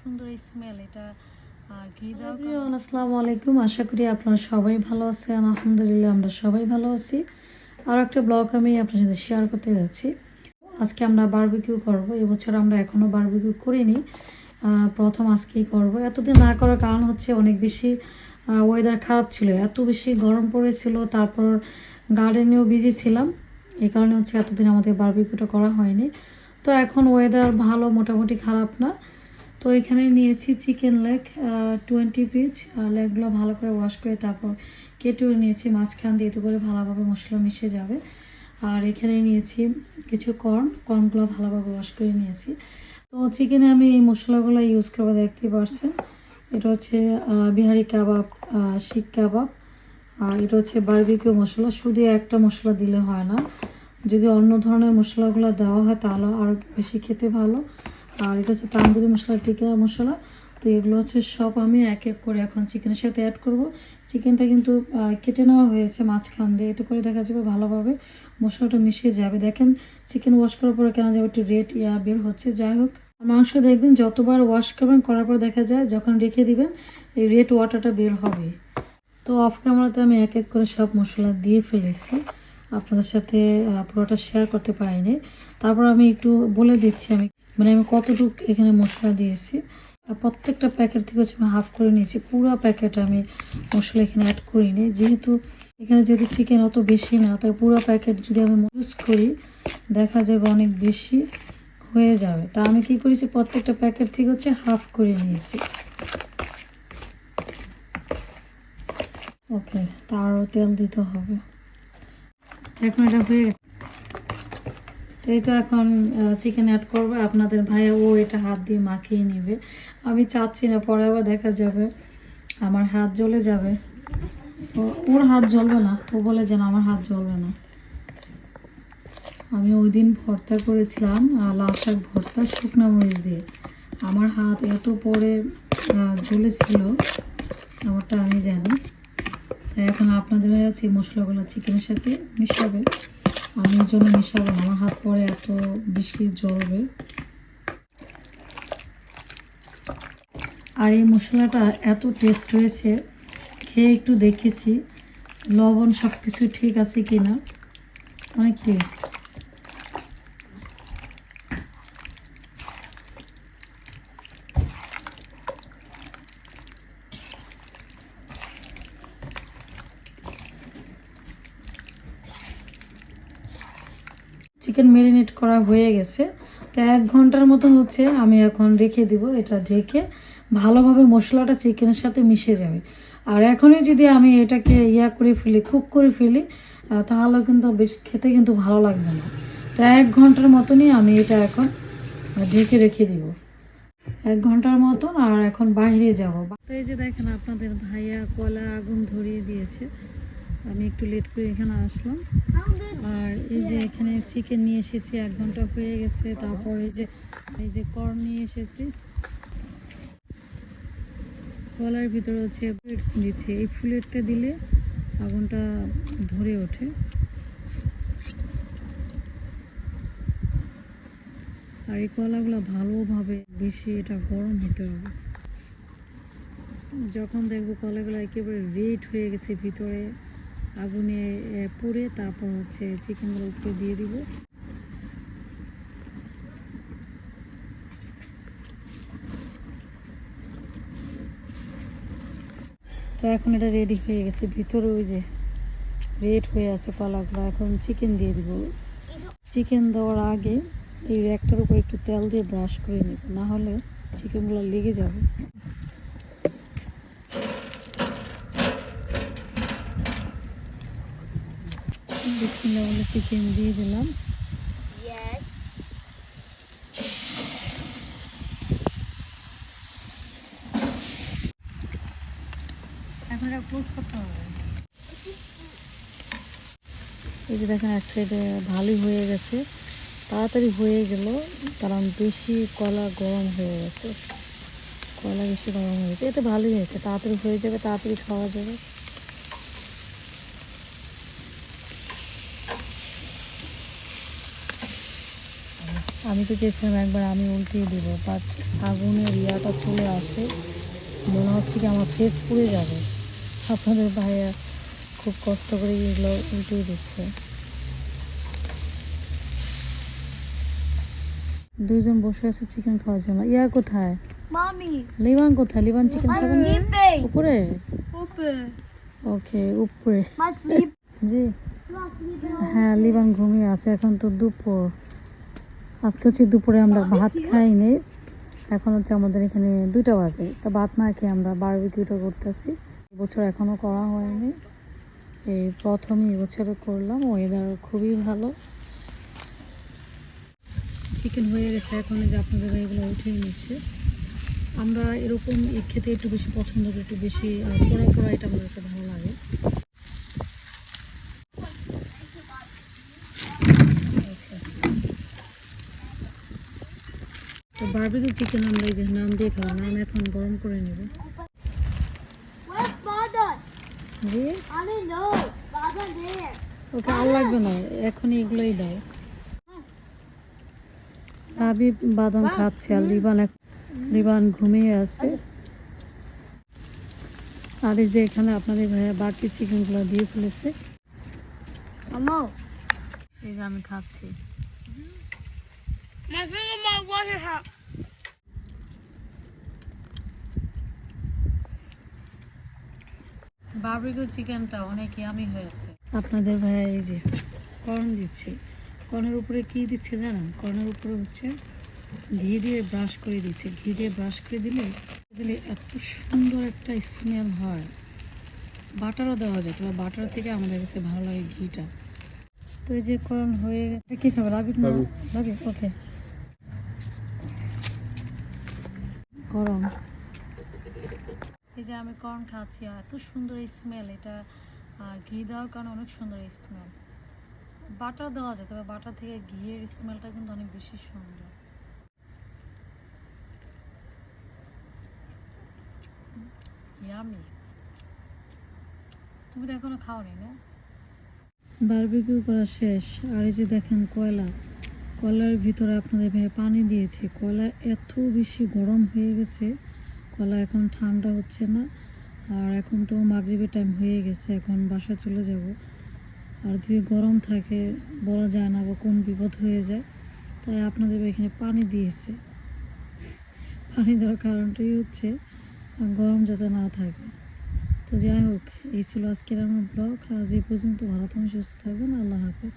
সুন্দর স্মেল এটা ঘি আসসালামু আলাইকুম। আশা করি আপনারা সবাই ভালো আছেন। আলহামদুলিল্লাহ আমরা সবাই ভালো আছি। আর একটা ব্লগ আমি আপনার সাথে শেয়ার করতে যাচ্ছি। আজকে আমরা বারবিকিউ করব। এবছর আমরা এখনও বারবিকিউ করিনি। প্রথম আজকেই করব। এতদিন না করার কারণ হচ্ছে অনেক বেশি ওয়েদার খারাপ ছিল। এত বেশি গরম পড়েছিল তারপর গার্ডেনেও বিজি ছিলাম। এই কারণে হচ্ছে এতদিন আমাদের বারবিকিউটা করা হয়নি। তো এখন ওয়েদার ভালো মোটামুটি খারাপ না। তো এখানে নিয়েছি চিকেন লেগ টোয়েন্টি পিস লেগগুলো ভালো করে ওয়াশ করে তারপর কেটেও নিয়েছি, মাঝখান দিয়ে এতে করে ভালোভাবে মশলা মিশে যাবে। আর এখানে নিয়েছি কিছু কর্ন কর্নগুলো ভালোভাবে ওয়াশ করে নিয়েছি। তো চিকেনে আমি এই মশলাগুলো ইউজ করব দেখতে পারছেন। এটা হচ্ছে বিহারি কাবাব শিক কাবাব। আর এটা হচ্ছে বারবিকিউ মশলা। শুধু একটা মশলা দিলে হয় না। যদি অন্য ধরনের মশলাগুলো দেওয়া হয় তাহলে আরও বেশি খেতে ভালো। আর এটা হচ্ছে তান্দুরি মশলা টিকা মশলা। তো এগুলো হচ্ছে সব আমি এক এক করে এখন চিকেনের সাথে অ্যাড করব। চিকেনটা কিন্তু কেটে নেওয়া হয়েছে মাঝখান দিয়ে। এতে করে দেখা যাবে ভালোভাবে মশলাটা মিশে যাবে। দেখেন চিকেন ওয়াশ করার পরে কেন যাবে একটু রেড ইয়া বের হচ্ছে। যাই হোক মাংস দেখবেন, যতবার ওয়াশ করবেন, করার পর দেখা যায় যখন রেখে দিবেন, এই রেড ওয়াটারটা বের হবে। তো অফ ক্যামেরাতে আমি এক এক করে সব মশলা দিয়ে ফেলেছি। আপনাদের সাথে পুরোটা শেয়ার করতে পারিনি। তারপর আমি একটু বলে দিচ্ছি আমি মানে আমি কতটুকু এখানে মশলা দিয়েছি প্রত্যেকটা প্যাকেট থেকে হচ্ছে আমি হাফ করে নিয়েছি। পুরো প্যাকেট আমি মশলা এখানে অ্যাড করিনি। যেহেতু এখানে যেহেতু চিকেন অত বেশি না তাই পুরো প্যাকেট যদি আমি ইউজ করি, দেখা যাবে অনেক বেশি হয়ে যাবে। তা আমি কি করেছি, প্রত্যেকটা প্যাকেট থেকে হচ্ছে হাফ করে নিয়েছি। ওকে তারও তেল দিতে হবে। এখন এটা হয়ে গেছে। তো তো এখন চিকেন অ্যাড করবে। আপনাদের ভাইয়া ও এটা হাত দিয়ে মাখিয়ে নেবে। আমি চাচ্ছি না, পরে আবার দেখা যাবে। আমার হাত জ্বলে যাবে। ওর হাত জ্বলবে না। ও বলে যেন আমার হাত জ্বলবে না। আমি ওই দিন ভর্তা করেছিলাম লাল শাক ভর্তা, শুকনো মরিচ দিয়ে। আমার হাত এত পরে জ্বলেছিল, আমারটা আমি জানি। তাই এখন আপনাদের হয়ে হচ্ছে মশলাগুলো চিকেনের সাথে মিশাবে। আমি জন্য মিশাবো আমার হাত পরে এত বেশি জ্বলবে আর এই মশলাটা এত টেস্ট হয়েছে, খেয়ে একটু দেখেছি, লবণ সব কিছু ঠিক আছে কি না অনেক টেস্ট চিকেন ম্যারিনেট করা হয়ে গেছে। তো এক ঘণ্টার মতন হচ্ছে আমি এখন রেখে দিব এটা ঢেকে। ভালোভাবে মশলাটা চিকেনের সাথে মিশে যাবে। আর এখনই যদি আমি এটাকে ইয়া করে ফেলি, কুক করে ফেলি তাহলে কিন্তু বেশ খেতে কিন্তু ভালো লাগবে না। তো এক ঘণ্টার মতনই আমি এটা এখন ঢেকে রেখে দিব। এক ঘণ্টার মতন আর এখন বাইরে যাব। তো এই যে দেখেন আপনাদের ভাইয়া কলা আগুন ধরিয়ে দিয়েছে। আমি একটু লেট করে এখানে আসলাম। আর এই যে এখানে চিকেন নিয়ে এসেছি, এক ঘণ্টা হয়ে গেছে। তারপর এই যে এই যে কর্ন নিয়ে এসেছি। কলার ভিতরে হচ্ছে দিচ্ছে। এই ফুলেরটা দিলে আগুনটা ধরে ওঠে। আর এই কলাগুলো ভালোভাবে বেশি এটা গরম হতে হবে। যখন দেখব কলাগুলো একেবারে রেড হয়ে গেছে ভিতরে। আগুনে পুড়ে তারপর হচ্ছে চিকেনগুলো উপরে দিয়ে দিব। তো এখন এটা রেডি হয়ে গেছে। ভিতরে ওই যে রেড হয়ে আছে কলাগুলো এখন চিকেন দিয়ে দিব। চিকেন দেওয়ার আগে এই র্যাকটার উপর একটু তেল দিয়ে ব্রাশ করে নেব না হলে চিকেনগুলো লেগে যাবে। চিকেন দিয়ে দিলাম। এখন এই যে দেখেন, এক সাইডে ভালোই হয়ে গেছে। তাড়াতাড়ি হয়ে গেল, কারণ বেশি কলা গরম হয়ে গেছে। কলা বেশি গরম হয়ে গেছে। এতে ভালোই হয়েছে। তাড়াতাড়ি হয়ে যাবে, তাড়াতাড়ি খাওয়া যাবে। আমি তো চেয়েছিলাম একবার আমি উল্টিয়ে দিব বাট আগুনের ইয়াটা চলে আসে। মনে হচ্ছে কি আমার ফেস পুড়ে যাবে। আপনাদের ভাইয়া খুব কষ্ট করে এগুলো উল্টিয়ে দিচ্ছে। দুইজন বসে আছে চিকেন খাওয়ার জন্য। ইয়া কোথায়? Mommy, লিবান কোথায়? লিবান চিকেন I'm খাবে না? উপরে? ওকে উপরে। জি। হ্যাঁ লিবান ঘুমিয়ে আছে এখন তো দুপুর। আজকে হচ্ছে দুপুরে আমরা ভাত খাইনি। এখন হচ্ছে আমাদের এখানে দুইটা বাজে। তা ভাত না খেয়ে আমরা বারবিকিউটা করতেছি। বছর এখনও করা হয়নি। এই প্রথমই এবছরে করলাম। ওয়েদার খুবই ভালো। চিকেন হয়ে গেছে। এখন যে আপনাদের এগুলো উঠিয়ে নিচ্ছে। আমরা এরকম খেতে একটু বেশি পছন্দ করি, একটু বেশি পোড়া পোড়া এটা কাছে ভালো লাগে তো বারবিকিউ চিকেন আমরা এই যে নাম দিয়ে খাব নাম এখন গরম করে নেব। জি. ওকে আর লাগবে না এখনই এগুলোই দাও। ভাবি বাদাম খাচ্ছে আর লিবান লিবান ঘুমিয়ে আছে। আর। এই যে এখানে আপনাদের ভাইয়া বাকি চিকেনগুলো দিয়ে ফেলেছে। আমি খাচ্ছি। My finger, my water hat. Barbecue চিকেনটা অনেক ইয়ামি হয়েছে। আপনাদের ভাইয়া এই যে কর্ন দিচ্ছে। কর্নের উপরে কি দিচ্ছে জানেন? কর্নের উপরে হচ্ছে ঘি দিয়ে ব্রাশ করে দিচ্ছে। ঘি দিয়ে ব্রাশ করে দিলে দিলে এত সুন্দর একটা স্মেল হয়। বাটারও দেওয়া যায় তবে বাটার থেকে আমাদের কাছে ভালো লাগে ঘিটা। তো এই যে কর্ন হয়ে গেছে। এটা কি খাবে রাবি না? রাবি। ওকে। গরম। এই যে আমি কর্ন খাচ্ছি এত সুন্দর স্মেল এটা ঘি দেওয়ার কারণে অনেক সুন্দর স্মেল বাটার দেওয়া যায় তবে বাটার থেকে ঘিয়ের স্মেলটা কিন্তু অনেক বেশি সুন্দর। ইয়ামি তুমি তো এখনও খাওনি না? বারবিকিউ করা শেষ আর এই যে দেখেন কয়লা। কয়লার ভিতরে আপনাদের ভাই পানি দিয়েছে। কলা এত বেশি গরম হয়ে গেছে, কলা এখন ঠান্ডা হচ্ছে না, আর এখন তো মাগরিবের টাইম হয়ে গেছে, এখন বাসা চলে যাব। আর যদি গরম থাকে, বলা যায় না বা কোন বিপদ হয়ে যায়, তাই আপনাদের এখানে পানি দিয়েছে। পানি দেওয়ার কারণটাই হচ্ছে, গরম যাতে না থাকে। তো যাই হোক, এই ছিল আজকের আমার ব্লগ আজ এই পর্যন্ত, ভালো থাকুন সুস্থ থাকবেন, আল্লাহ হাফেজ।